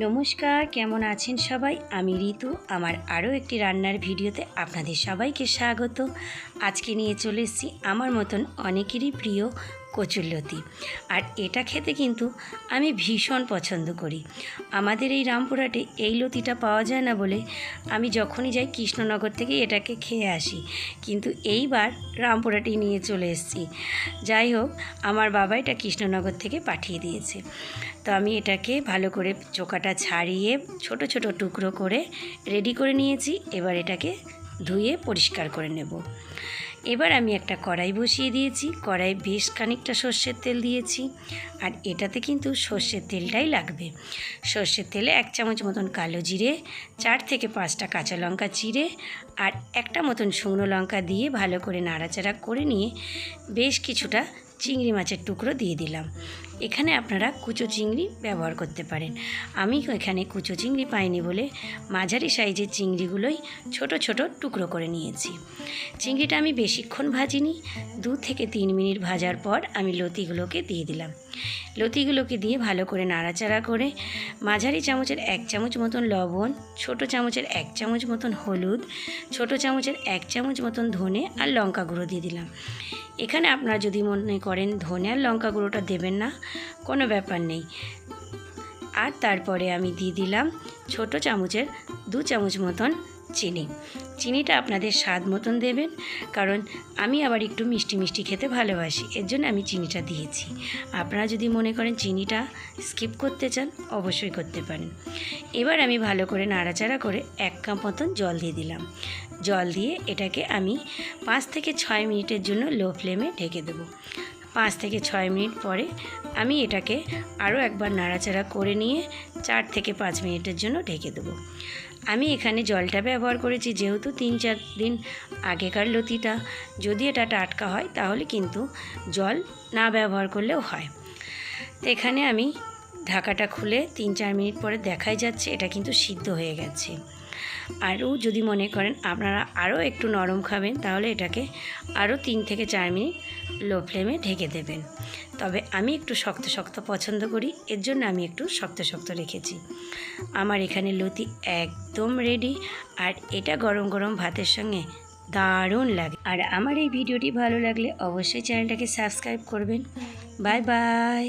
নমস্কার, কেমন আছেন সবাই? আমি ঋতু, আমার আরও একটি রান্নার ভিডিওতে আপনাদের সবাইকে স্বাগত। আজকে নিয়ে চলে এসেছি আমার মতন অনেকেরই প্রিয় কচুরলতি। আর এটা খেতে কিন্তু আমি ভীষণ পছন্দ করি। আমাদের এই রামপুরহাটে এই লতিটা পাওয়া যায় না বলে আমি যখনই যাই কৃষ্ণনগর থেকে এটাকে খেয়ে আসি। কিন্তু এইবার রামপুরহাটেই নিয়ে চলে এসেছি। যাই হোক, আমার বাবা এটা কৃষ্ণনগর থেকে পাঠিয়ে দিয়েছে। তো আমি এটাকে ভালো করে চোকাটা ছাড়িয়ে ছোট ছোট টুকরো করে রেডি করে নিয়েছি। এবার এটাকে ধুয়ে পরিষ্কার করে নেব। এবার আমি একটা কড়াই বসিয়ে দিয়েছি। কড়াই বেশ খানিকটা সর্ষের তেল দিয়েছি। আর এটাতে কিন্তু সর্ষের তেলটাই লাগবে। সর্ষের তেলে এক চামচ মতন কালো জিরে, চার থেকে পাঁচটা কাঁচা লঙ্কা চিরে আর একটা মতন শুকনো লঙ্কা দিয়ে ভালো করে নাড়াচাড়া করে নিয়ে বেশ কিছুটা চিংড়ি মাছের টুকরো দিয়ে দিলাম। এখানে আপনারা কুচো চিংড়ি ব্যবহার করতে পারেন। আমি এখানে কুচো চিংড়ি পাইনি বলে মাঝারি সাইজের চিংড়িগুলোই ছোট ছোট টুকরো করে নিয়েছি। চিংড়িটা আমি বেশিক্ষণ ভাজিনি, দু থেকে তিন মিনিট ভাজার পর আমি লতিগুলোকে দিয়ে দিলাম। লতিগুলোকে দিয়ে ভালো করে নাড়াচাড়া করে মাঝারি চামচের এক চামচ মতন লবণ, ছোট চামচের এক চামচ মতন হলুদ, ছোট চামচের এক চামচ মতন ধনে আর লঙ্কা গুঁড়ো দিয়ে দিলাম। এখানে আপনারা যদি মনে করেন ধনে আর লঙ্কা গুঁড়োটা দেবেন না কোনো ব্যাপার নেই। আর তারপরে আমি দিয়ে দিলাম ছোট চামচের দু চামচ মতন চিনি। চিনিটা আপনাদের স্বাদ মতন দেবেন, কারণ আমি আবার একটু মিষ্টি মিষ্টি খেতে ভালোবাসি, এর জন্য আমি চিনিটা দিয়েছি। আপনারা যদি মনে করেন চিনিটা স্কিপ করতে চান, অবশ্যই করতে পারেন। এবার আমি ভালো করে নাড়াচাড়া করে এক কাপ মতন জল দিয়ে দিলাম। জল দিয়ে এটাকে আমি পাঁচ থেকে ছয় মিনিটের জন্য লো ফ্লেমে ঢেকে দেবো। পাঁচ থেকে ছয় মিনিট পরে আমি এটাকে আরও একবার নাড়াচাড়া করে নিয়ে চার থেকে পাঁচ মিনিটের জন্য ঢেকে দেবো। আমি এখানে জলটা ব্যবহার করেছি যেহেতু তিন চার দিন আগেকার লতিটা। যদি এটা টাটকা হয় তাহলে কিন্তু জল না ব্যবহার করলেও হয়। এখানে আমি ঢাকাটা খুলে তিন চার মিনিট পরে দেখাই যাচ্ছে, এটা কিন্তু সিদ্ধ হয়ে গেছে। আরও যদি মনে করেন আপনারা আরও একটু নরম খাবেন, তাহলে এটাকে আরও তিন থেকে চার মিনিট লো ফ্লেমে ঢেকে দেবেন। তবে আমি একটু শক্ত শক্ত পছন্দ করি, এর জন্য আমি একটু শক্ত শক্ত রেখেছি। আমার এখানে লতি একদম রেডি আর এটা গরম গরম ভাতের সঙ্গে দারুণ লাগে। আর আমার এই ভিডিওটি ভালো লাগলে অবশ্যই চ্যানেলটাকে সাবস্ক্রাইব করবেন। Bye bye.